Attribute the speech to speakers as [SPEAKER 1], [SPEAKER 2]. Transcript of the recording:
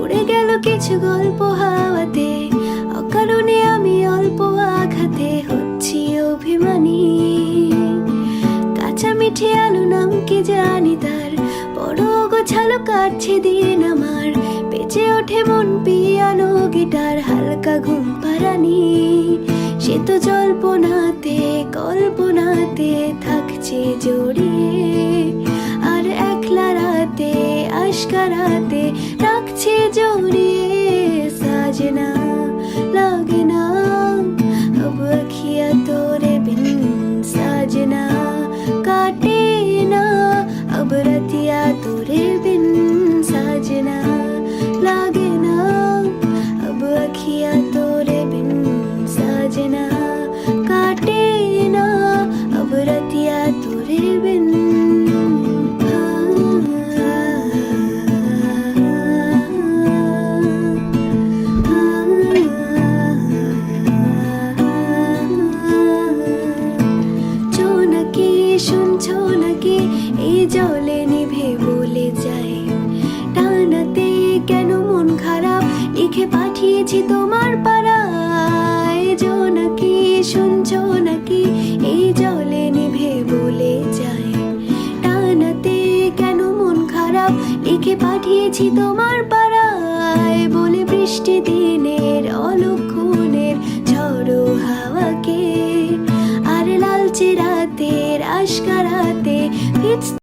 [SPEAKER 1] উড়ে গেল কিছু গল্প হাওয়াতে, অকারণে আমি অল্প আঘাতে হচ্ছি অভিমানী। কাঁচা মিঠে আলু নাম কি জানি তার, বড় গোছালো কাটছে দিন আমার, বেঁচে ওঠে মন পিয়ানো গিটার, হালকা ঘুম পারানি সে তো জল্পনাতে, কল্পনাতে থাকছে জড়িয়ে। আশকারাতে রাখছে জড়িয়ে শুনছো নাকি? এই জলে নিভে বলে যায়। টানাতে কেন মন খারাপ? লিখে পাঠিয়েছি তোমার পাড়ায়। নাকি, শুনছো নাকি? এই জলে নিভে বলে যায়। টানাতে কেন মন খারাপ? লিখে পাঠিয়েছি তোমার পাড়ায়। বলে বৃষ্টি দিনের অলক্ষণের হাওয়াকে আর